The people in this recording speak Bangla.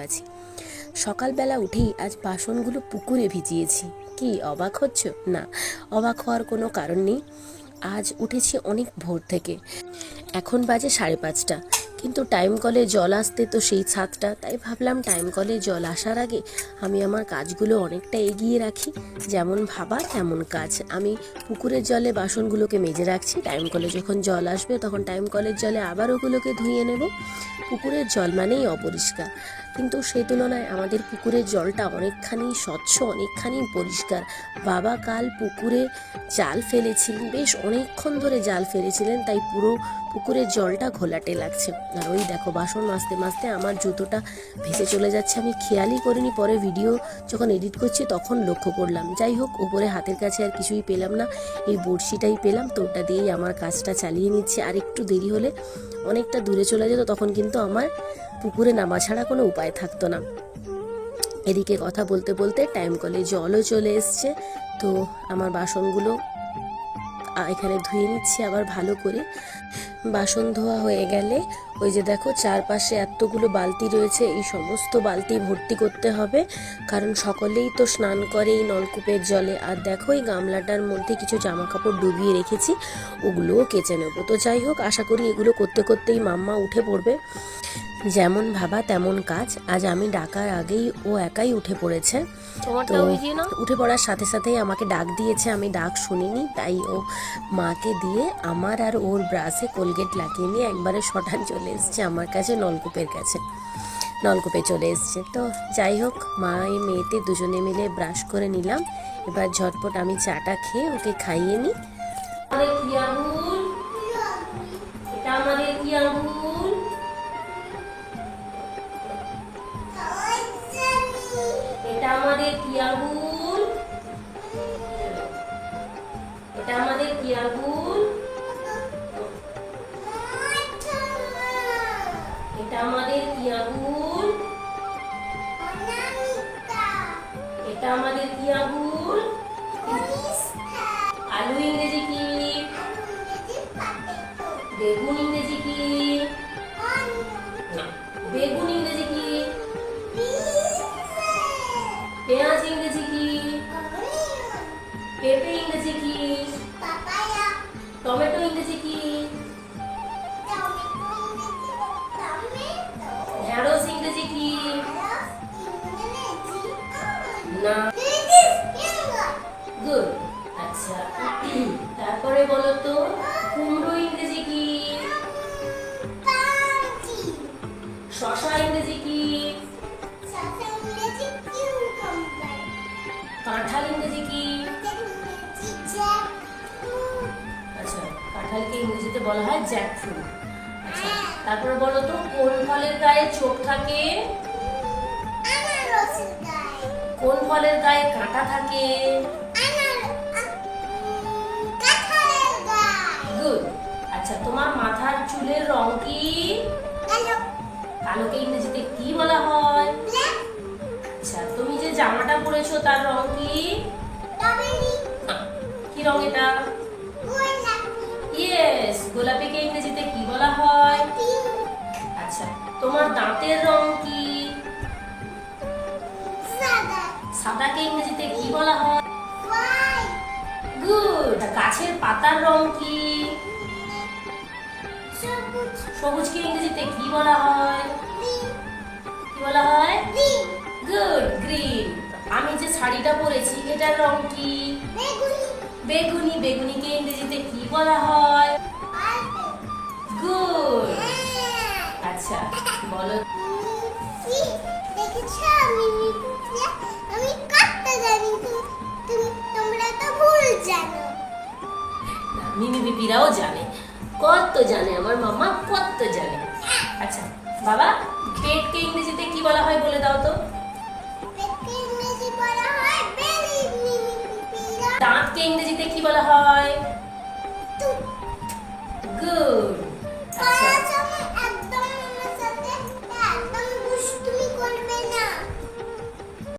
আছি। সকালবেলা উঠেই আজ বাসনগুলো পুকুরে ভিজিয়েছি। কি, অবাক হচ্ছ? না, অবাক হওয়ার কোনো কারণ নেই। আজ উঠেছি অনেক ভোর থেকে। এখন বাজে সাড়ে পাঁচটা। কিন্তু টাইম কলে জল আসতে তো সেই ছাদটা, তাই ভাবলাম টাইম কলে জল আসার আগে আমি আমার কাজগুলো অনেকটা এগিয়ে রাখি। যেমন ভাবা, তেমন কাজ। আমি পুকুরের জলে বাসনগুলোকে মেজে রাখছি। টাইম কলে যখন জল আসবে, তখন টাইম কলের জলে আবার ওগুলোকে ধুয়ে নেব। পুকুরের জল মানেই অপরিষ্কার। কিন্তু সেই তুলনায় আমাদের পুকুরের জলটা অনেকখানি স্বচ্ছ, অনেকখানি পরিষ্কার। বাবা কাল পুকুরে জাল ফেলেছিলেন, বেশ অনেকক্ষণ ধরে জাল ফেলেছিলেন, তাই পুরো পুকুরের জলটা ঘোলাটে লাগছে। আর ওই দেখো, বাসন মাজতে মাজতে আমার জুতোটা ভেসে চলে যাচ্ছে। আমি খেয়ালই করিনি পরে ভিডিও যখন এডিট করছি তখন লক্ষ্য করলাম। যাই হোক, উপরে হাতের কাছে আর কিছুই পেলাম না। এই বড়শিটাই পেলাম, তো ওটা দিয়েই আমার কাজটা চালিয়ে নিচ্ছে। আর একটু দেরি হলে অনেকটা দূরে চলে যেত, তখন কিন্তু আমার পুকুরে নামা ছাড়া কোনো উপায় থাকতো না। এদিকে কথা বলতে বলতে টাইম কলে জলও চলে এসছে। তো আমার বাসনগুলো এখানে ধুয়ে নিচ্ছি আবার ভালো করে। বাসন ধোয়া হয়ে গেলে ওই যে দেখো চারপাশে এতগুলো বালতি রয়েছে, এই সমস্ত বালতি ভর্তি করতে হবে। কারণ সকলেই তো স্নান করে এই নলকূপের জলে। আর দেখো এই গামলাটার মধ্যে কিছু জামা কাপড় ডুবিয়ে রেখেছি, ওগুলোও কেচে নেব। তো যাই হোক, আশা করি এগুলো করতে করতেই মাম্মা উঠে পড়বে। যেমন ভাবা তেমন কাজ। আজ আমি ডাকার আগেই ও একাই উঠে পড়েছে। তো উঠে পড়ার সাথে সাথেই আমাকে ডাক দিয়েছে। আমি ডাক শুনিনি তাই ও মাকে দিয়ে আমার আর ওর ব্রাশে কোলগেট লাগিয়ে নিয়ে একবারে শটান চলে এসছে আমার কাছে নলকূপের কাছে। নলকূপে চলে এসছে। তো যাই হোক মা এই মেয়েতে দুজনে মিলে ব্রাশ করে নিলাম। এবার ঝটপট আমি চাটা খেয়ে ওকে খাইয়ে নিই। আমাদের কি আঙুল এটা আমাদের কি আঙুল কি আঙুল এটা আমাদের কি আঙুল এটা আমাদের কি আঙুল আলু ইংরেজি কি বেগুন ইংরেজি কি বেগুন ইংরেজি কি পেঁয়াজ ইংরেজি কি পেঁপে ইংরেজি কি টমেটো ইংরেজি কি? ঢেঁড়স ইংরেজি কি? না। গুড। আচ্ছা। তারপরে বলো তো কুমড়ো কাঁঠালকে ইংরেজিতে বলা হয় জ্যাক ফ্রুট আচ্ছা তারপরে বলো তো কোন ফলের গায়ে চোখ থাকে? কোন ফলের গায়ে কাঁটা থাকে? গুড আচ্ছা তোমার মাথার চুলের রং কি? কালোকে ইংরেজিতে কি বলা হয়? আচ্ছা তুমি যে জামাটা পরেছো তার রং কি? কি রং এটা? গোলাপিকে ইংরেজিতে কি বলা হয়? আচ্ছা তোমার দাঁতের রং কি? সাদাকে ইংরেজিতে কি বলা হয়? গুড। গাছের পাতার রং কি? সবুজকে ইংরেজিতে কি বলা হয়? কি বলা হয়? Good green. আমি যে শাড়িটা পরেছি এটার রং কি? বেগুনি। বেগুনিকে ইংরেজিতে কি বলা হয়? গুড আচ্ছা বলো। আমি কাটতে জানি তুমি- তুমি তোমরা তো ভুল জানো। মিমি বিপিরাও জানে। কত জানে আমার মামা কত জানে। আচ্ছা বাবা পেটকে ইংরেজিতে কি বলা হয় বলে দাও তো? দাঁতকে ইংরেজিতে কি বলা হয়?